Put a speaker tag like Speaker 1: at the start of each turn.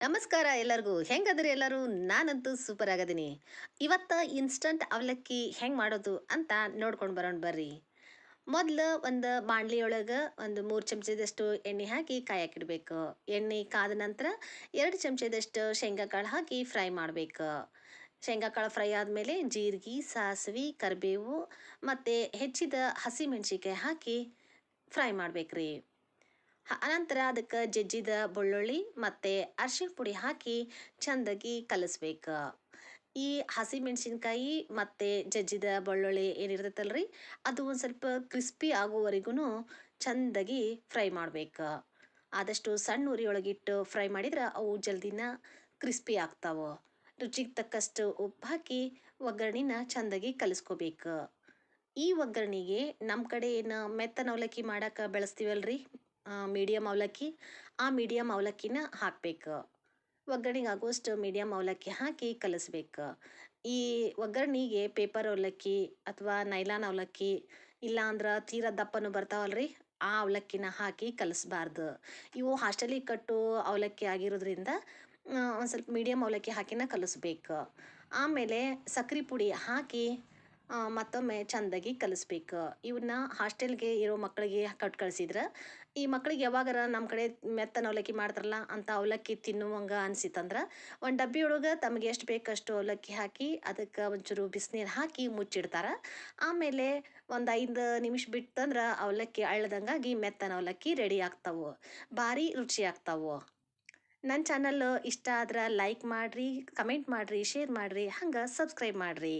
Speaker 1: ನಮಸ್ಕಾರ ಎಲ್ಲರಿಗೂ. ಹೆಂಗದ್ರಿ ಎಲ್ಲರೂ? ನಾನಂತೂ ಸೂಪರ್ ಆಗದೀನಿ. ಇವತ್ತ ಇನ್ಸ್ಟಂಟ್ ಅವಲಕ್ಕಿ ಹೆಂಗೆ ಮಾಡೋದು ಅಂತ ನೋಡ್ಕೊಂಡು ಬರೋಣ ಬರ್ರಿ. ಮೊದಲು ಒಂದು ಬಾಣಲಿ ಒಳಗೆ ಒಂದು ಮೂರು ಚಮಚದಷ್ಟು ಎಣ್ಣೆ ಹಾಕಿ ಕಾಯಕ್ಕಿಡ್ಬೇಕು. ಎಣ್ಣೆ ಕಾದ ನಂತರ ಎರಡು ಚಮಚದಷ್ಟು ಶೇಂಗಾ ಕಾಳು ಹಾಕಿ ಫ್ರೈ ಮಾಡಬೇಕು. ಶೇಂಗಾ ಕಾಳು ಫ್ರೈ ಆದಮೇಲೆ ಜೀರಿಗೆ, ಸಾಸಿವೆ, ಕರಿಬೇವು ಮತ್ತು ಹೆಚ್ಚಿದ ಹಸಿಮೆಣ್ಸಿಕಾಯಿ ಹಾಕಿ ಫ್ರೈ ಮಾಡ್ಬೇಕ್ರಿ. ಅನಂತರ ಅದಕ್ಕೆ ಜಜ್ಜಿದ ಬೆಳ್ಳುಳ್ಳಿ ಮತ್ತು ಅರ್ಶಿಣ ಪುಡಿ ಹಾಕಿ ಚೆಂದಾಗಿ ಕಲಿಸ್ಬೇಕು. ಈ ಹಸಿಮೆಣಸಿನ್ಕಾಯಿ ಮತ್ತು ಜಜ್ಜಿದ ಬೆಳ್ಳುಳ್ಳಿ ಏನಿರ್ತೈತಲ್ರಿ, ಅದು ಒಂದು ಸ್ವಲ್ಪ ಕ್ರಿಸ್ಪಿ ಆಗೋವರೆಗೂ ಚೆಂದಾಗಿ ಫ್ರೈ ಮಾಡ್ಬೇಕು. ಆದಷ್ಟು ಸಣ್ಣ ಉರಿಯೊಳಗಿಟ್ಟು ಫ್ರೈ ಮಾಡಿದ್ರೆ ಅವು ಜಲ್ದಿನ ಕ್ರಿಸ್ಪಿ ಆಗ್ತಾವೆ. ರುಚಿಗೆ ತಕ್ಕಷ್ಟು ಉಪ್ಪು ಹಾಕಿ ಒಗ್ಗರಣಿನ ಚೆಂದಾಗಿ ಕಲಿಸ್ಕೋಬೇಕು. ಈ ಒಗ್ಗರಣೆಗೆ ನಮ್ಮ ಕಡೆ ಏನು ಮೆತ್ತನ ಅವಲಕ್ಕಿ ಮಾಡಕ್ಕೆ ಬೆಳೆಸ್ತೀವಲ್ರಿ? ಮೀಡಿಯಮ್ ಅವಲಕ್ಕಿ, ಆ ಮೀಡಿಯಮ್ ಅವಲಕ್ಕಿನ ಹಾಕಬೇಕು. ಒಗ್ಗರಣೆಗೆ ಆಗುವಷ್ಟು ಮೀಡಿಯಮ್ ಅವಲಕ್ಕಿ ಹಾಕಿ ಕಲಿಸ್ಬೇಕು. ಈ ಒಗ್ಗರಣೆಗೆ ಪೇಪರ್ ಅವಲಕ್ಕಿ ಅಥವಾ ನೈಲಾನ್ ಅವಲಕ್ಕಿ ಇಲ್ಲಾಂದ್ರೆ ತೀರ ದಪ್ಪನು ಬರ್ತಾವಲ್ರಿ, ಆ ಅವಲಕ್ಕಿನ ಹಾಕಿ ಕಲಿಸ್ಬಾರ್ದು. ಇವು ಹಾಸ್ಟೆಲಿಗೆ ಕಟ್ಟು ಅವಲಕ್ಕಿ ಆಗಿರೋದ್ರಿಂದ ಒಂದು ಸ್ವಲ್ಪ ಮೀಡಿಯಮ್ ಅವಲಕ್ಕಿ ಹಾಕಿನ ಕಲಿಸ್ಬೇಕು. ಆಮೇಲೆ ಸಕ್ರೆ ಪುಡಿ ಹಾಕಿ ಮತ್ತೊಮ್ಮೆ ಚಂದಾಗಿ ಕಲಿಸ್ಬೇಕು. ಇವನ್ನ ಹಾಸ್ಟೆಲ್ಗೆ ಇರೋ ಮಕ್ಕಳಿಗೆ ಕಟ್ ಕಳ್ಸಿದ್ರೆ. ಈ ಮಕ್ಕಳಿಗೆ ಯಾವಾಗಾರ ನಮ್ಮ ಕಡೆ ಮೆತ್ತನ ಅವಲಕ್ಕಿ ಮಾಡ್ತಾರಲ್ಲ, ಅಂತ ಅವಲಕ್ಕಿ ತಿನ್ನುವಂಗ ಅನ್ಸಿತ್ತಂದ್ರೆ, ಒಂದು ಡಬ್ಬಿ ಒಳಗೆ ತಮಗೆ ಎಷ್ಟು ಬೇಕಷ್ಟು ಅವಲಕ್ಕಿ ಹಾಕಿ, ಅದಕ್ಕೆ ಒಂಚೂರು ಬಿಸಿನೀರು ಹಾಕಿ ಮುಚ್ಚಿಡ್ತಾರೆ. ಆಮೇಲೆ ಒಂದು ಐದು ನಿಮಿಷ ಬಿಟ್ಟಂದ್ರೆ ಅವಲಕ್ಕಿ ಅಳ್ಳದಂಗಾಗಿ ಮೆತ್ತನ ಅವಲಕ್ಕಿ ರೆಡಿ ಆಗ್ತಾವೆ. ಭಾರಿ ರುಚಿ ಆಗ್ತಾವೆ. ನನ್ನ ಚಾನಲ್ ಇಷ್ಟ ಆದ್ರೆ ಲೈಕ್ ಮಾಡಿರಿ, ಕಮೆಂಟ್ ಮಾಡಿರಿ, ಶೇರ್ ಮಾಡಿರಿ, ಹಂಗೆ ಸಬ್ಸ್ಕ್ರೈಬ್ ಮಾಡಿರಿ.